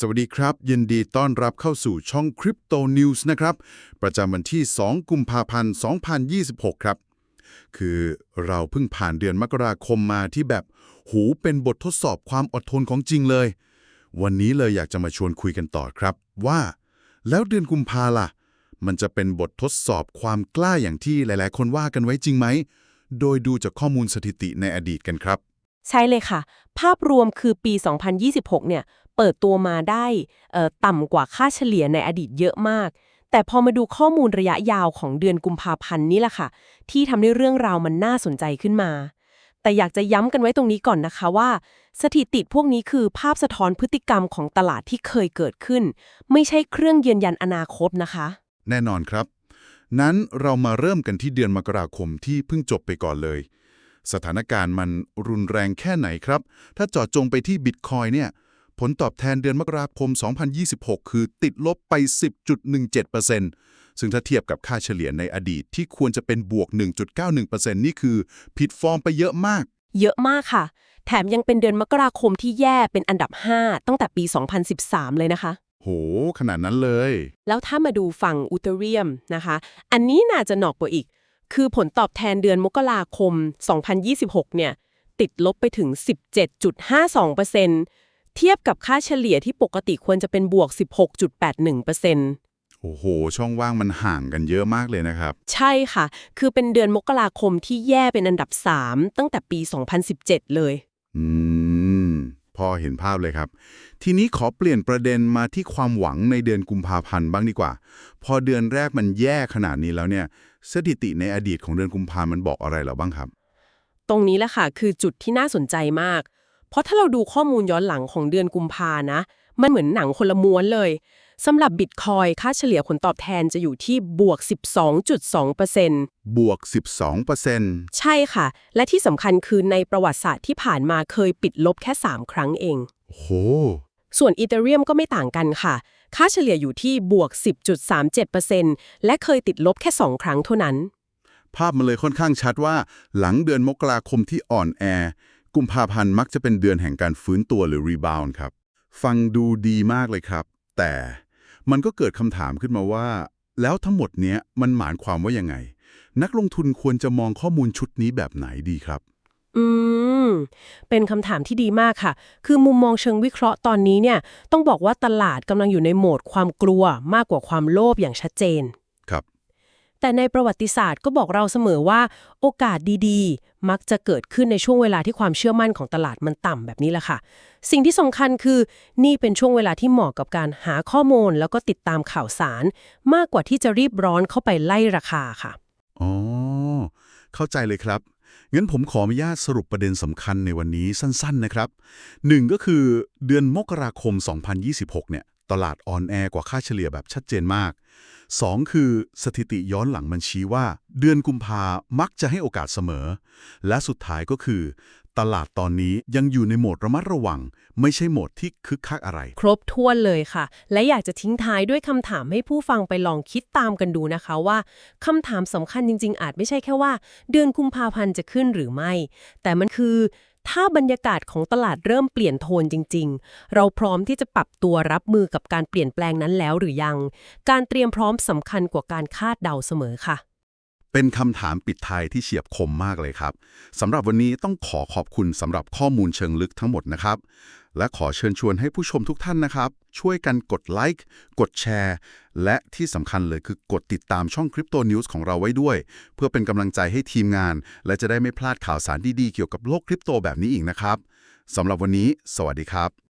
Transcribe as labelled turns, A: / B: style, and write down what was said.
A: สวัสดีครับ ยินดีต้อนรับเข้าสู่ช่อง Crypto News นะครับ ประจำวันที่ 2 กุมภาพันธ์ 2026 ครับ คือเราเพิ่งผ่านเดือนมกราคมมาที่แบบหูเป็นบททดสอบความอดทนของจริงเลย วันนี้เลยอยากจะมาชวนคุยกันต่อครับว่า แล้วเดือนกุมภาล่ะ มันจะเป็นบททดสอบความกล้าอย่างที่หลาย ๆ คนว่ากันไว้จริงไหม โดยดูจากข้อมูลสถิติในอดีตกันครับ
B: ใช่เลยค่ะ ภาพรวมคือปี 2026 เนี่ย เปิดตัวมาได้ต่ำกว่าค่าเฉลี่ยในอดีตเยอะมาก แต่พอมาดูข้อมูลระยะยาวของเดือนกุมภาพันธ์นี่แหละค่ะ ที่ทำให้เรื่องราวมันน่าสนใจขึ้นมา แต่อยากจะย้ำกันไว้ตรงนี้ก่อนนะคะว่า สถิติพวกนี้คือภาพสะท้อนพฤติกรรมของตลาดที่เคยเกิดขึ้น ไม่ใช่เครื่องยืนยันอนาคตนะคะ
A: แน่นอนครับ นั้นเรามาเริ่มกันที่เดือนมกราคมที่เพิ่งจบไปก่อนเลยสถานการณ์มันรุนแรงแค่ไหนครับ ถ้าจาะจงไปที่บิตคอยเนี่ย ผลตอบแทนเดือนมกราคม 2026 คือติดลบไป 10.17%ซึ่งถ้าเทียบกับค่าเฉลี่ยในอดีตที่ควรจะเป็นบวก 1.91%นี่คือผิดฟอร์มไปเยอะมาก
B: เยอะมากค่ะ แถมยังเป็นเดือนมกราคมที่แย่เป็นอันดับ 5 ตั้งแต่ปี 2013 เลยนะคะ
A: โห ขนาดนั้นเลย
B: แล้วถ้ามาดูฝั่งอุตเรียมนะคะ อันนี้น่าจะหนอกกว่าอีก คือผลตอบแทนเดือนมกราคม 2026 เนี่ยติดลบไปถึง 17.52%เทียบกับค่าเฉลี่ยที่ปกติควรจะเป็นบวก 16.81%
A: โอ้โห ช่องว่างมันห่างกันเยอะมากเลยนะครับ
B: ใช่ค่ะ คือเป็นเดือนมกราคมที่แย่เป็นอันดับ 3 ตั้งแต่ปี 2017 เลย
A: อืม พอเห็นภาพเลยครับ ทีนี้ขอเปลี่ยนประเด็นมาที่ความหวังในเดือนกุมภาพันธ์บ้างดีกว่า พอเดือนแรกมันแย่ขนาดนี้แล้วเนี่ย สถิติในอดีตของเดือนกุมภามันบอกอะไรเราบ้างครับ
B: ตรงนี้แหละค่ะ คือจุดที่น่าสนใจมาก เพราะถ้าเราดูข้อมูลย้อนหลังของเดือนกุมภานะ มันเหมือนหนังคนละม้วนเลยสำหรับบิตคอยค่าเฉลี่ยผลตอบแทนจะอยู่ที่บวก 12.2%
A: บวก 12%
B: ใช่ค่ะ และที่สำคัญคือในประวัติศาสตร์ที่ผ่านมาเคยปิดลบแค่ 3 ครั้งเอง
A: โห
B: ส่วนอีเทเรียมก็ไม่ต่างกันค่ะ ค่าเฉลี่ยอยู่ที่บวก 10.37%และเคยติดลบแค่ 2 ครั้งเท่านั้น
A: ภาพมันเลยค่อนข้างชัดว่า หลังเดือนมกราคมที่อ่อนแอ กุมภาพันธ์มักจะเป็นเดือนแห่งการฟื้นตัวหรือรีบาวน์ครับ ฟังดูดีมากเลยครับ แต่มันก็เกิดคำถามขึ้นมาว่า แล้วทั้งหมดเนี้ยมันหมายความว่ายังไง นักลงทุนควรจะมองข้อมูลชุดนี้แบบไหนดีครับ
B: อืม เป็นคำถามที่ดีมากค่ะ คือมุมมองเชิงวิเคราะห์ตอนนี้เนี่ย ต้องบอกว่าตลาดกำลังอยู่ในโหมดความกลัวมากกว่าความโลภอย่างชัดเจน แต่ในประวัติศาสตร์ก็บอกเราเสมอว่าโอกาสดีๆ มักจะเกิดขึ้นในช่วงเวลาที่ความเชื่อมั่นของตลาดมันต่ำแบบนี้แหละค่ะ สิ่งที่สำคัญคือ นี่เป็นช่วงเวลาที่เหมาะกับการหาข้อมูล แล้วก็ติดตามข่าวสาร มากกว่าที่จะรีบร้อนเข้าไปไล่ราคาค่ะ
A: อ๋อเข้าใจเลยครับงั้นผมขออนุญาตสรุปประเด็นสำคัญในวันนี้สั้น ๆ นะครับหนึ่งก็คือเดือนมกราคม 2026 เนี่ย ตลาดออนแอกว่าค่าเฉลี่ยแบบชัดเจนมาก 2 คือสถิติย้อนหลังมันชี้ว่า เดือนกุมภามักจะให้โอกาสเสมอ และสุดท้ายก็คือ ตลาดตอนนี้ยังอยู่ในโหมดระมัดระวัง ไม่ใช่โหมดที่คึกคักอะไร
B: ครบถ้วนเลยค่ะ และอยากจะทิ้งท้ายด้วยคำถามให้ผู้ฟังไปลองคิดตามกันดูนะคะว่าคำถามสำคัญจริง ๆ อาจไม่ใช่แค่ว่า เดือนกุมภาพันธ์จะขึ้นหรือไม่ แต่มันคือ ถ้าบรรยากาศของตลาดเริ่มเปลี่ยนโทนจริง ๆ เราพร้อมที่จะปรับตัวรับมือกับการเปลี่ยนแปลงนั้นแล้วหรือยัง การเตรียมพร้อมสำคัญกว่าการคาดเดาเสมอค่ะ
A: เป็นคำถามปิดท้ายที่เฉียบคมมากเลยครับสำหรับวันนี้ต้องขอขอบคุณสำหรับข้อมูลเชิงลึกทั้งหมดนะครับ และขอเชิญชวนให้ผู้ชมทุกท่านนะครับ ช่วยกันกดไลค์กดแชร์ และที่สำคัญเลยคือกดติดตามช่อง Crypto News ของเราไว้ด้วย เพื่อเป็นกำลังใจให้ทีมงาน และจะได้ไม่พลาดข่าวสารดีๆเกี่ยวกับโลกคริปโตแบบนี้อีกนะครับสำหรับวันนี้ สวัสดีครับ